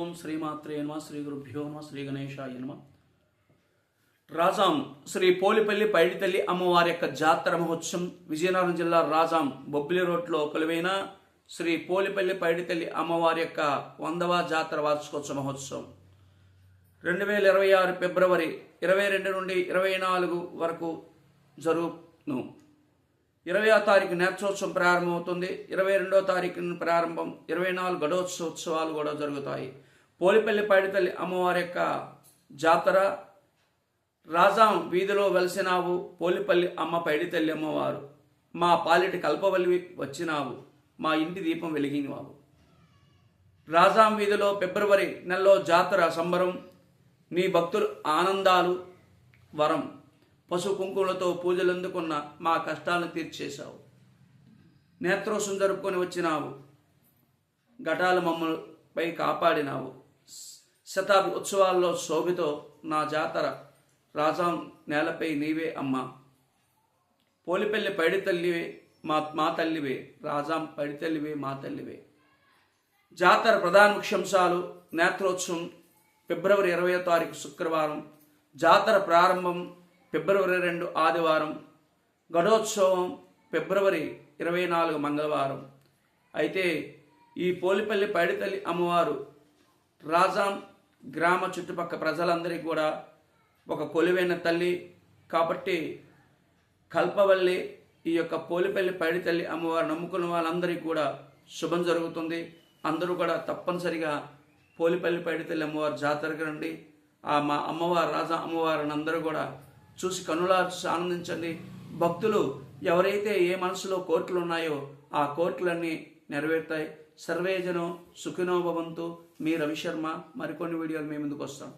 ఓం శ్రీమాత్రే నమ శ్రీ గురుభ్యో నమ శ్రీ గణేశాయ నమ. రాజాం శ్రీ పోలిపల్లి పైడితల్లి అమ్మవారి యొక్క జాతర మహోత్సవం విజయనగరం జిల్లా రాజాం బొబ్బిలి రోడ్లో కొలువైన శ్రీ పోలిపల్లి పైడితల్లి అమ్మవారి యొక్క వందవ జాతర వార్షికోత్సవ మహోత్సవం. రెండు వేల ఇరవై ఆరు ఫిబ్రవరి ఇరవై రెండు నుండి ఇరవై నాలుగు వరకు జరుగును. ఇరవై తారీఖు నేర్చోత్సవం ప్రారంభమవుతుంది. ఇరవై రెండో తారీఖున ప్రారంభం ఇరవై నాలుగు గడోత్సవాలు కూడా జరుగుతాయి. పోలిపల్లి పైడితల్లి అమ్మవారి యొక్క జాతర. రాజాం వీధిలో వెలిసినావు పోలిపల్లి అమ్మ పైడితల్లి అమ్మవారు. మా పాలిటి కల్పవల్లి వచ్చినావు మా ఇంటి దీపం వెలిగినవావు. రాజాం వీధిలో ఫిబ్రవరి నెలలో జాతర సంబరం నీ భక్తులు ఆనందాలు వరం. పశు కుంకుమలతో పూజలు అందుకున్న మా కష్టాలను తీర్చేశావు. నేత్రోత్సవం జరుపుకొని వచ్చినావు. ఘటాలు మమ్మల్పై కాపాడినావు. శతాబ్ది ఉత్సవాల్లో శోభితో నా జాతర రాజాం నేలపై నీవే అమ్మ. పోలిపల్లి పైడి తల్లివే మా మా తల్లివే రాజాం పైడి తల్లివే మా తల్లివే. జాతర ప్రధాన ముఖ్యాంశాలు నేత్రోత్సవం ఫిబ్రవరి ఇరవై తారీఖు శుక్రవారం జాతర ప్రారంభం ఫిబ్రవరి రెండు ఆదివారం గడోత్సవం ఫిబ్రవరి ఇరవై నాలుగు మంగళవారం. అయితే ఈ పోలిపల్లి పైడితల్లి అమ్మవారు రాజాం గ్రామ చుట్టుపక్కల ప్రజలందరికీ కూడా ఒక కొలువైన తల్లి కాబట్టి కల్పవల్లి ఈ యొక్క పోలిపల్లి పైడితల్లి అమ్మవారు నమ్ముకున్న వాళ్ళందరికీ కూడా శుభం జరుగుతుంది. అందరూ కూడా తప్పనిసరిగా పోలిపల్లి పైడితల్లి అమ్మవారు జాతరకు రండి. ఆ మా అమ్మవారు రాజా అమ్మవారిని అందరూ కూడా చూసి కనులార్చి ఆనందించండి. భక్తులు ఎవరైతే ఏ మనసులో కోరికలు ఉన్నాయో ఆ కోరికలన్నీ నెరవేరుతాయి. సర్వేజనం సుఖినో భవంతు. మీ రవిశర్మ. మరికొన్ని వీడియోలు మేము ముందుకు వస్తాం.